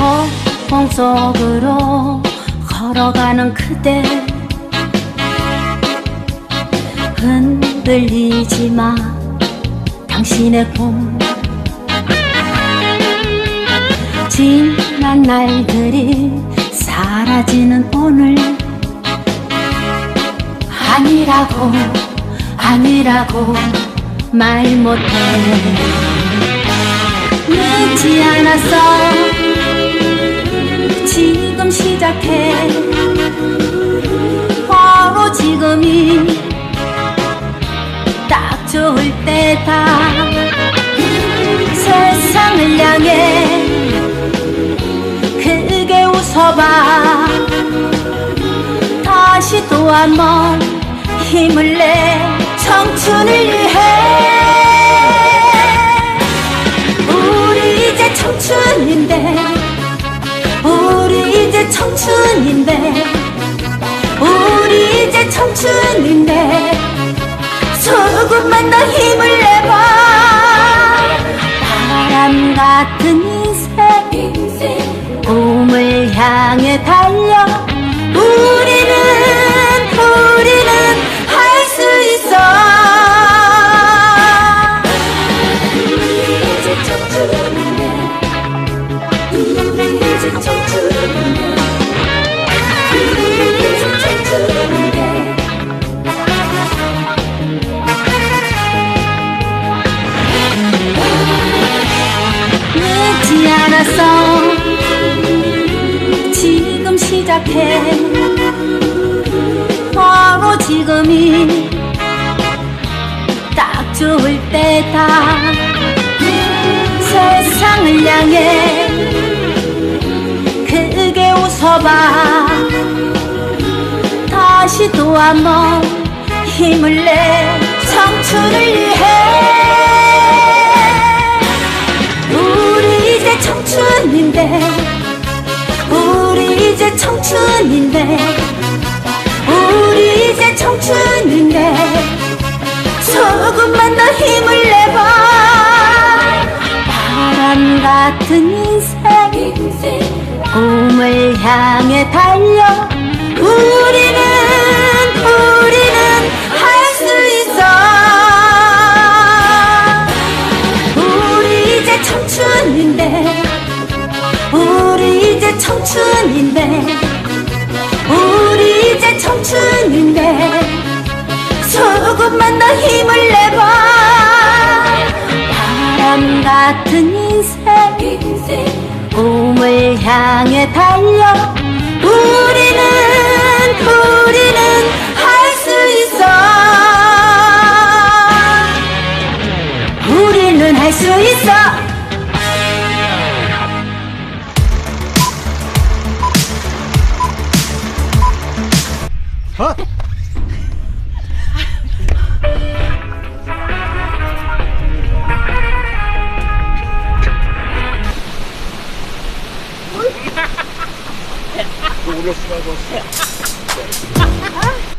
허공 속으로 걸어가는 그대 흔들리지 마 당신의 꿈 진. 지난 날들이 사라지는 오늘. 아니라고 아니라고 말 못해. 늦지 않았어 지금 시작해. 바로 지금이 딱 좋을 때다 다시 또한번 힘을 내 청춘을 위해. 우리 이제 청춘인데 우리 이제 청춘인데 우리 이제 청춘인데 않았어 지금 시작해. 바로 지금이 딱 좋을 때다. 세상을 향해 크게 웃어봐. 다시 또 한번 힘을 내. 청춘을 위해 같은 인생. 꿈을 향해 달려. 우리는 우리는 할 수 있어. 우리 이제 청춘인데 우리 이제 청춘인데 우리 이제 청춘인데 조금만 더 힘을 내봐. 바람 같은 인생 꿈을 향해 달려. 우리는 우리는 할 수 있어. 우리는 할 수 있어 올렸어,